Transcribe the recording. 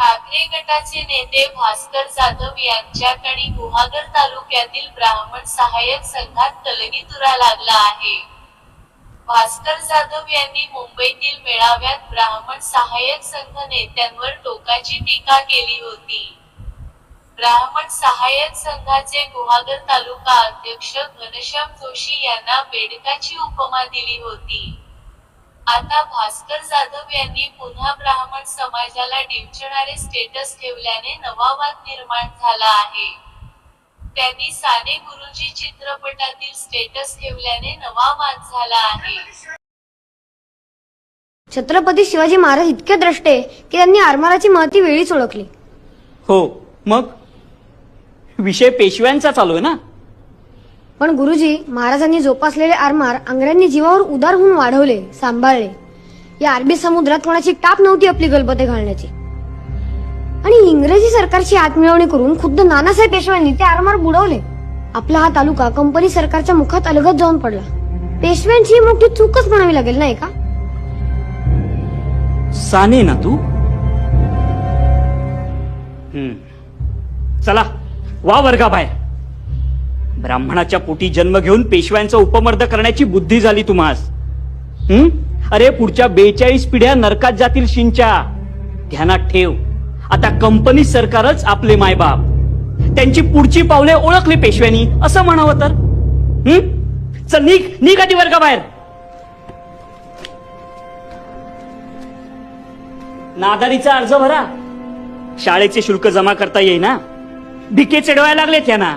ठाकरे गटाचे नेते भास्कर जाधव यांच्याकडे गुहागर तालुक्यातील ब्राह्मण सहाय्यक संघात तलगीतुरा लागला आहे. भास्कर जाधव यांनी मुंबईतील मेळाव्यात ब्राह्मण सहाय्यक संघ नेत्यांवर टोकाची टीका केली होती. ब्राह्मण सहाय्यक संघाचे गुहागर तालुका अध्यक्ष घनश्याम जोशी यांना बेडकाची उपमा दिली होती. आता भास्कर जाधव यांनी पुन्हा ब्राह्मण समाजाला डिवचणारे स्टेटस ठेवल्याने नवा वाद निर्माण झाला आहे. त्यांनी साने गुरुजी चित्रपटातील स्टेटस ठेवल्याने नवा वाद झाला आहे. छत्रपती शिवाजी महाराज इतके द्रष्टे की त्यांनी आरमाराची महती वेळीच ओळखली. हो मग? विषय पेशव्यांचा चालू आहे ना? पण गुरुजी महाराजांनी जोपासलेले आरमार आंग्र्यांनी जीवावर उदार होऊन वाढवले सांभाळले. या अरबी समुद्रात कोणाची टाप नव्हती आपली गलबते घालण्याची. आणि इंग्रजी सरकारची हातमिळवणी करून खुद्द नानासाहेब पेशव्यांनी ते आरमार बुडवले. आपला हा तालुका कंपनी सरकारच्या मुखात अलगत जाऊन पडला. पेशव्यांची मोठी चूकच म्हणावी लागेल नाही का? साने ना तू? चला वा वर्गा बाहेर ब्राह्मणाच्या पोटी जन्म घेऊन पेशव्यांचा उपमर्द करण्याची बुद्धी झाली तुम्हास हम्म अरे पुढच्या बेचाळीस पिढ्या नरकात जातील शिंच्या ध्यानात ठेव. आता कंपनी सरकारच आपले मायबाप. त्यांची पुढची पावले ओळखली पेशव्यांनी असं म्हणावं तर? हम्म चल निघ निघ आधी वर्गा बाहेर नादारीचा अर्ज भरा. शाळेचे शुल्क जमा करता येईना. भिके चढवायला लागले त्यांना